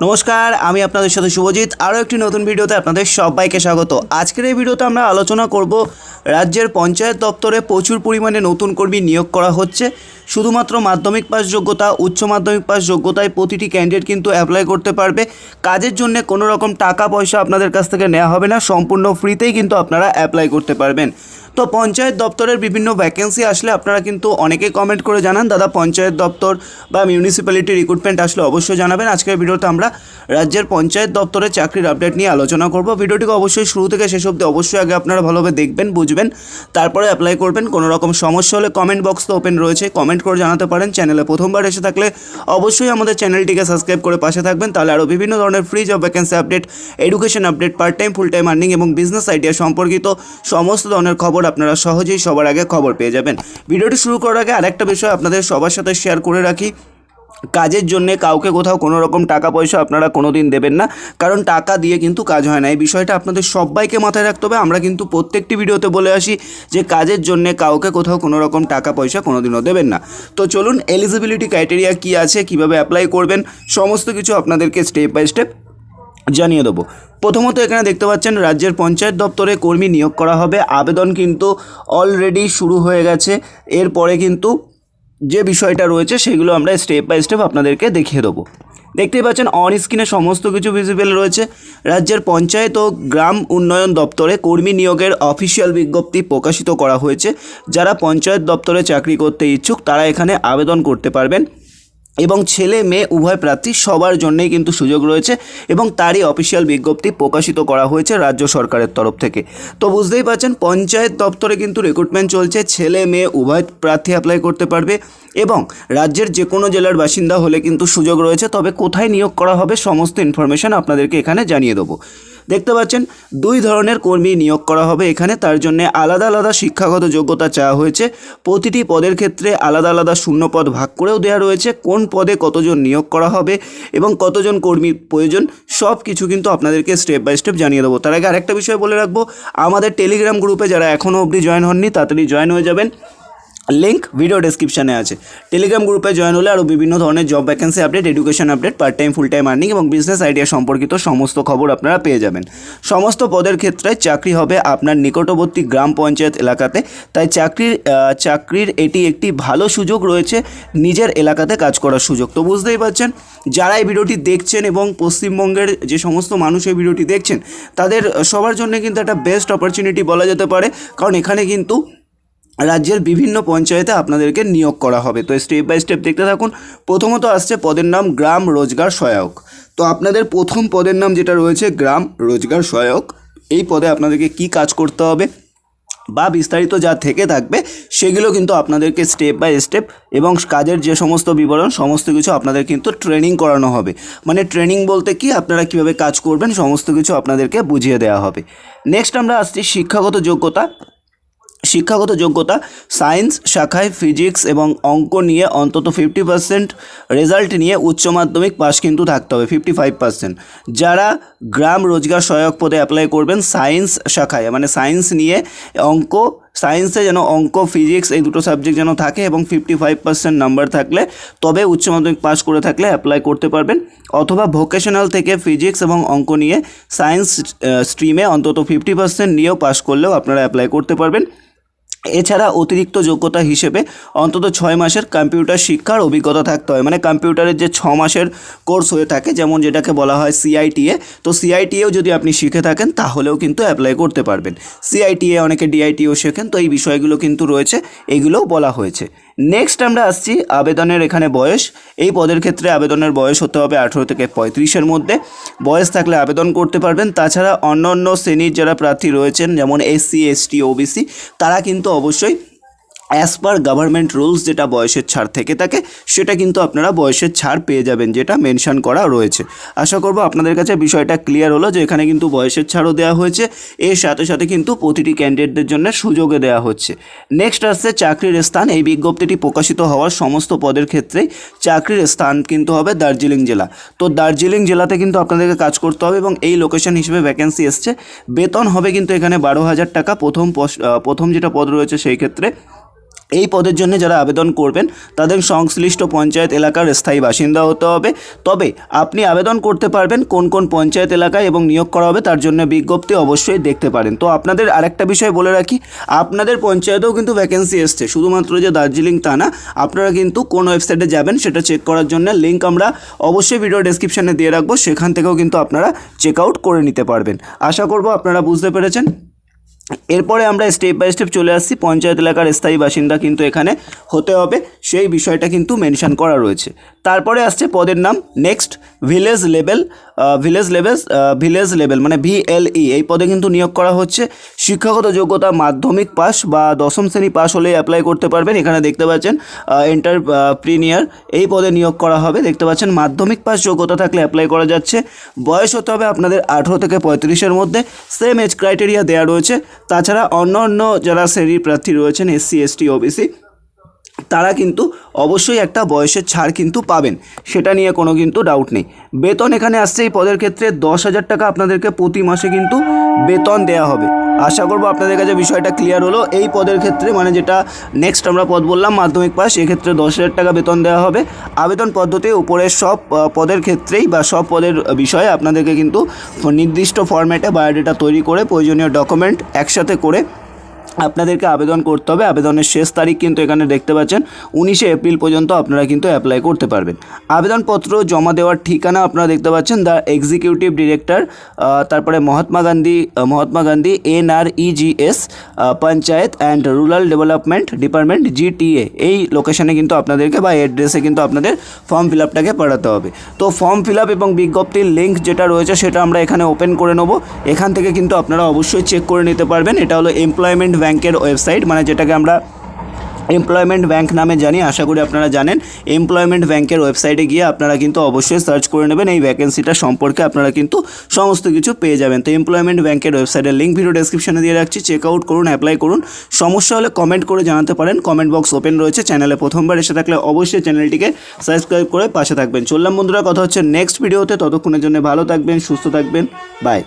নমস্কার, আমি আপনাদের সাথে শুভজিৎ। আরও একটি নতুন ভিডিওতে আপনাদের সবাইকে স্বাগত। আজকের এই ভিডিওতে আমরা আলোচনা করব, রাজ্যের পঞ্চায়েত দপ্তরে প্রচুর পরিমাণে নতুন কর্মী নিয়োগ করা হচ্ছে। শুধুমাত্র মাধ্যমিক পাস যোগ্যতা, উচ্চ মাধ্যমিক পাস যোগ্যতায় প্রতিটি ক্যান্ডিডেট কিন্তু অ্যাপ্লাই করতে পারবে। কাজের জন্য কোনো রকম টাকা পয়সা আপনাদের কাছ থেকে নেওয়া হবে না, সম্পূর্ণ ফ্রিতেই কিন্তু আপনারা অ্যাপ্লাই করতে পারবেন। তো পঞ্চায়েত দপ্তরের বিভিন্ন ভ্যাকেন্সি আসলে আপনারা কিন্তু অনেকেই কমেন্ট করে জানান। দাদা, পঞ্চায়েত দপ্তর বা মিউনিসিপ্যালিটি রিক্রুটমেন্ট আসলে অবশ্যই জানাবেন। আজকের ভিডিওতে আমরা রাজ্যের পঞ্চায়েত দপ্তরের চাকরির আপডেট নিয়ে আলোচনা করব। ভিডিওটিকে অবশ্যই শুরু থেকে শেষ অবধি অবশ্যই আগে আপনারা ভালোভাবে দেখবেন, বুঝবেন। তারপরে অ্যাপ্লাই করবেন। কোনো রকম সমস্যা হলে কমেন্ট বক্স তো ওপেন রয়েছে। কমেন্ট করে জানাতে পারেন। চ্যানেলে প্রথমবার এসে থাকলে অবশ্যই আমাদের চ্যানেলটিকে সাবস্ক্রাইব করে পাশে থাকবেন। তাহলে আরও বিভিন্ন ধরনের free job vacancy update education update part time full time earning এবং বিজনেস আইডিয়া সম্পর্কিত সমস্ত ধরনের খবর আপনারা সহজেই সবার আগে খবর পেয়ে যাবেন। ভিডিওটি শুরু করার আগে আরেকটা বিষয় আপনাদের সবার সাথে শেয়ার করে রাখি। কাজের জন্য কাউকে কোথাও কোনো রকম টাকা পয়সা আপনারা কোনো দিন দেবেন না, কারণ টাকা দিয়ে কিন্তু কাজ হয় না। এই বিষয়টা আপনাদের সবাইকে মাথায় রাখতে হবে। আমরা কিন্তু প্রত্যেকটি ভিডিওতে বলে আসি যে কাজের জন্য কাউকে কোথাও কোনো রকম টাকা পয়সা কোনো দিনও দেবেন না। তো চলুন এলিজিবিলিটি ক্রাইটেরিয়া কী আছে, কীভাবে অ্যাপ্লাই করবেন, সমস্ত কিছু আপনাদেরকে স্টেপ বাই স্টেপ জানিয়ে দেবো। প্রথমত এখানে দেখতে পাচ্ছেন রাজ্যের পঞ্চায়েত দপ্তরে কর্মী নিয়োগ করা হবে। আবেদন কিন্তু অলরেডি শুরু হয়ে গেছে। এরপরে কিন্তু যে বিষয়টা রয়েছে সেগুলো আমরা স্টেপ বাই স্টেপ আপনাদেরকে দেখিয়ে দেবো। দেখতেই পাচ্ছেন অন স্ক্রিনে সমস্ত কিছু ভিজিবল রয়েছে। রাজ্যের পঞ্চায়েত ও গ্রাম উন্নয়ন দপ্তরে কর্মী নিয়োগের অফিসিয়াল বিজ্ঞপ্তি প্রকাশিত করা হয়েছে। যারা পঞ্চায়েত দপ্তরে চাকরি করতে ইচ্ছুক তারা এখানে আবেদন করতে পারবেন। এবং ছেলে, মেয়ে, উভয় প্রার্থী সবার জন্যই কিন্তু সুযোগ রয়েছে এবং তারই অফিসিয়াল বিজ্ঞপ্তি প্রকাশিত করা হয়েছে রাজ্য সরকারের তরফ থেকে। তো বুঝতেই পারছেন, পঞ্চায়েত দপ্তরে কিন্তু রিক্রুটমেন্ট চলছে, ছেলে, মেয়ে উভয় প্রার্থী অ্যাপ্লাই করতে পারবে এবং রাজ্যের যে কোনো জেলার বাসিন্দা হলে কিন্তু সুযোগ রয়েছে। তবে কোথায় নিয়োগ করা হবে সমস্ত ইনফরমেশন আপনাদেরকে এখানে জানিয়ে দেবো। দেখতে পাচ্ছেন, দুই ধরনের কর্মী নিয়োগ করা হবে এখানে। তার জন্য আলাদা আলাদা শিক্ষাগত যোগ্যতা চাওয়া হয়েছে। প্রতিটি পদের ক্ষেত্রে আলাদা আলাদা শূন্য পদ ভাগ করেও দেওয়া রয়েছে। কোন পদে কতজন নিয়োগ করা হবে এবং কতজন কর্মীর প্রয়োজন সব কিছু কিন্তু আপনাদেরকে স্টেপ বাই স্টেপ জানিয়ে দেবো। তার আগে আরেকটা বিষয় বলে রাখব, আমাদের টেলিগ্রাম গ্রুপে যারা এখনও অবধি জয়েন হননি, তাড়াতাড়ি জয়েন হয়ে যাবেন। লিঙ্ক ভিডিও ডেসক্রিপশানে আছে। টেলিগ্রাম গ্রুপে জয়েন হলে আরও বিভিন্ন ধরনের job vacancy update education update part time full time earning এবং বিজনেস আইডিয়া সম্পর্কিত সমস্ত খবর আপনারা পেয়ে যাবেন। সমস্ত পদের ক্ষেত্রে চাকরি হবে আপনার নিকটবর্তী গ্রাম পঞ্চায়েত এলাকাতে। তাই চাকরির চাকরির এটি একটি ভালো সুযোগ রয়েছে নিজের এলাকাতে কাজ করার সুযোগ। তো বুঝতেই পারছেন, যারা এই ভিডিওটি দেখছেন এবং পশ্চিমবঙ্গের যে সমস্ত মানুষ এই ভিডিওটি দেখছেন, তাদের সবার জন্য কিন্তু একটা বেস্ট অপরচুনিটি বলা যেতে পারে। কারণ এখানে কিন্তু রাজ্যের বিভিন্ন পঞ্চায়েতে আপনাদেরকে নিয়োগ করা হবে। তো স্টেপ বাই স্টেপ দেখতে থাকুন। প্রথমত আসছে পদের নাম গ্রাম রোজগার সহায়ক। তো আপনাদের প্রথম পদের নাম যেটা রয়েছে গ্রাম রোজগার সহায়ক, এই পদে আপনাদেরকে কি কাজ করতে হবে বা বিস্তারিত যা থেকে থাকবে সেগুলো কিন্তু আপনাদেরকে স্টেপ বাই স্টেপ এবং কাজের যে সমস্ত বিবরণ, সমস্ত কিছু আপনাদের কিন্তু ট্রেনিং করানো হবে। মানে ট্রেনিং বলতে কি? আপনারা কীভাবে কাজ করবেন, সমস্ত কিছু আপনাদেরকে বুঝিয়ে দেওয়া হবে। নেক্সট আমরা আসছি শিক্ষাগত যোগ্যতা। শিক্ষাগত যোগ্যতা, সায়েন্স শাখায় ফিজিক্স এবং অঙ্ক নিয়ে অন্তত ফিফটি পার্সেন্ট রেজাল্ট নিয়ে উচ্চ মাধ্যমিক পাস কিন্তু থাকতে হবে ফিফটি ফাইভ পার্সেন্ট যারা গ্রাম রোজগার সহায়ক পদে অ্যাপ্লাই করবেন, সায়েন্স শাখায় মানে সায়েন্স নিয়ে অঙ্ক, সায়েন্সে যেন অঙ্ক, ফিজিক্স এই দুটো সাবজেক্ট যেন থাকে এবং ফিফটি ফাইভ পার্সেন্ট নাম্বার থাকলে, তবে উচ্চ মাধ্যমিক পাস করে থাকলে অ্যাপ্লাই করতে পারবেন। অথবা ভোকেশনাল থেকে ফিজিক্স এবং অঙ্ক নিয়ে সায়েন্স স্ট্রিমে অন্তত ফিফটি পার্সেন্ট নিয়েও পাস করলেও আপনারা অ্যাপ্লাই করতে পারবেন। এছাড়া অতিরিক্ত যোগ্যতা হিসেবে অন্তত ছয় মাসের কম্পিউটার শিক্ষার অভিজ্ঞতা থাকতে হয়। মানে কম্পিউটারের যে ছ মাসের কোর্স হয়ে থাকে, যেমন যেটাকে বলা হয় সিআইটিএ তো সিআইটিএও যদি আপনি শিখে থাকেন, তাহলেও কিন্তু অ্যাপ্লাই করতে পারবেন। সিআইটিএ অনেকে ডিআইটিও শেখেন, তো এই বিষয়গুলো কিন্তু রয়েছে, এগুলোও বলা হয়েছে। নেক্সট আমরা আসছি আবেদনের এখানে বয়স। এই পদের ক্ষেত্রে আবেদনের বয়স হতে হবে আঠেরো থেকে পঁয়ত্রিশের মধ্যে। বয়স থাকলে আবেদন করতে পারবেন। তাছাড়া অন্য অন্য শ্রেণির যারা প্রার্থী রয়েছেন, যেমন এসসি এসটি ওবিসি তারা কিন্তু অবশ্যই অ্যাজ পার গভর্নমেন্ট রুলস যেটা বয়সের ছাড় থেকে থাকে, সেটা কিন্তু আপনারা বয়সের ছাড় পেয়ে যাবেন, যেটা মেনশন করা রয়েছে। আশা করব আপনাদের কাছে বিষয়টা ক্লিয়ার হলো যে এখানে কিন্তু বয়সের ছাড়ও দেওয়া হয়েছে, এর সাথে সাথে কিন্তু প্রতিটি ক্যান্ডিডেটদের জন্য সুযোগে দেওয়া হচ্ছে। নেক্সট আসছে চাকরির স্থান, এই বিজ্ঞপ্তিটি প্রকাশিত হওয়ার সমস্ত পদের ক্ষেত্রেই চাকরির স্থান কিন্তু হবে দার্জিলিং জেলা। তো দার্জিলিং জেলাতে কিন্তু আপনাদেরকে কাজ করতে হবে এবং এই লোকেশন হিসেবে ভ্যাকেন্সি এসছে। বেতন হবে কিন্তু এখানে বারো হাজার টাকা, প্রথম প্রথম যেটা পদ রয়েছে সেই ক্ষেত্রে এই পদের জন্য যারা আবেদন করবেন, তাদের সংশ্লিষ্ট পঞ্চায়েত এলাকার স্থায়ী বাসিন্দা হতে হবে। তবে আপনি আবেদন করতে পারবেন কোন কোন পঞ্চায়েত এলাকায় এবং নিয়োগ করা হবে তার জন্য বিজ্ঞপ্তি অবশ্যই দেখতে পারেন। তো আপনাদের আরেকটা বিষয় বলে রাখি, আপনাদের পঞ্চায়েতেও কিন্তু ভ্যাকেন্সি এসছে। শুধুমাত্র যে দার্জিলিং তা না, আপনারা কিন্তু কোন ওয়েবসাইটে যাবেন সেটা চেক করার জন্য লিঙ্ক আমরা অবশ্যই ভিডিও ডেসক্রিপশানে দিয়ে রাখব। সেখান থেকেও কিন্তু আপনারা চেক আউট করে নিতে পারবেন। আশা করব আপনারা বুঝতে পেরেছেন। এরপরে আমরা স্টেপ বাই স্টেপ চলে আসছি। পঞ্চায়েত এলাকার স্থায়ী বাসিন্দা কিন্তু এখানে হতে হবে। সেই বিষয়টা কিন্তু মেনশন করা রয়েছে। তারপরে আসছে পদের নাম। Next village level village level village level মানে ভিএলই এই পদে কিন্তু নিয়োগ করা হচ্ছে। শিক্ষাগত যোগ্যতা মাধ্যমিক পাস বা দশম শ্রেণি পাস হলেই অ্যাপ্লাই করতে পারবেন। এখানে দেখতে পাচ্ছেন এন্টার প্রিনিয়ার এই পদে নিয়োগ করা হবে। দেখতে পাচ্ছেন, মাধ্যমিক পাস যোগ্যতা থাকলে অ্যাপ্লাই করা যাচ্ছে। বয়স হতে হবে আপনাদের আঠেরো থেকে পঁয়ত্রিশের মধ্যে। সেম এজ ক্রাইটেরিয়া দেওয়া রয়েছে। তাছাড়া অন্য অন্য যারা শ্রেণির প্রার্থী রয়েছেন, এসসি, এসটি, ওবিসি, তারা কিন্তু অবশ্যই একটা বয়সের ছাড় কিন্তু পাবেন। সেটা নিয়ে কোনো কিন্তু ডাউট নেই। বেতন এখানে আসছে এই পদের ক্ষেত্রে দশ হাজার টাকা আপনাদেরকে প্রতি মাসে কিন্তু বেতন দেয়া হবে। আশা করব আপনাদের কাছে বিষয়টা ক্লিয়ার হলো। এই পদের ক্ষেত্রে মানে যেটা নেক্সট আমরা পদ বললাম, মাধ্যমিক পাস এক্ষেত্রে দশ হাজার টাকা বেতন দেওয়া হবে। আবেদন পদ্ধতি উপরের সব পদের ক্ষেত্রেই বা সব পদের বিষয়ে আপনাদেরকে কিন্তু নির্দিষ্ট ফরম্যাটে বায়োডেটা তৈরি করে প্রয়োজনীয় ডকুমেন্ট একসাথে করে আপনাদেরকে আবেদন করতে হবে। আবেদনের শেষ তারিখ কিন্তু এখানে দেখতে পাচ্ছেন। উনিশে এপ্রিল পর্যন্ত আপনারা কিন্তু অ্যাপ্লাই করতে পারবেন। আবেদনপত্র জমা দেওয়ার ঠিকানা আপনারা দেখতে পাচ্ছেন। দ্য এক্সিকিউটিভ ডিরেক্টর তারপরে Mahatma Gandhi Mahatma Gandhi N R EGS panchayat and rural development department GTA এই লোকেশনে কিন্তু আপনাদেরকে বা অ্যাড্রেসে কিন্তু আপনাদের ফর্ম ফিল আপটাকে পাঠাতে হবে। তো ফর্ম ফিল আপ এবং বিজ্ঞপ্তির লিঙ্ক যেটা রয়েছে সেটা আমরা এখানে ওপেন করে নেব। এখান থেকে কিন্তু আপনারা অবশ্যই চেক করে নিতে পারবেন। এটা হলো এমপ্লয়মেন্ট ব্যাংকের ওয়েবসাইট মানে যেটাকে আমরা এমপ্লয়মেন্ট ব্যাংক নামে জানি, আশা করি আপনারা জানেন। এমপ্লয়মেন্ট ব্যাংকের ওয়েবসাইটে গিয়ে আপনারা কিন্তু অবশ্যই সার্চ করে নেবেন, এই ভ্যাকেন্সিটা সম্পর্কে আপনারা কিন্তু সমস্ত কিছু পেয়ে যাবেন। তো এমপ্লয়মেন্ট ব্যাংকের ওয়েবসাইটের লিঙ্ক ভিডিও ডেসক্রিপশনে দিয়ে রাখছি, চেক আউট করুন, অ্যাপ্লাই করুন। সমস্যা হলে কমেন্ট করে জানাতে পারেন, কমেন্ট বক্স ওপেন রয়েছে, চ্যানেলে প্রথমবার এসে থাকলে অবশ্যই চ্যানেলটিকে সাবস্ক্রাইব করে পাশে থাকবেন। চললাম বন্ধুরা, কথা হচ্ছে নেক্সট ভিডিওতে, ততক্ষণের জন্য ভালো থাকবেন, সুস্থ থাকবেন, বাই।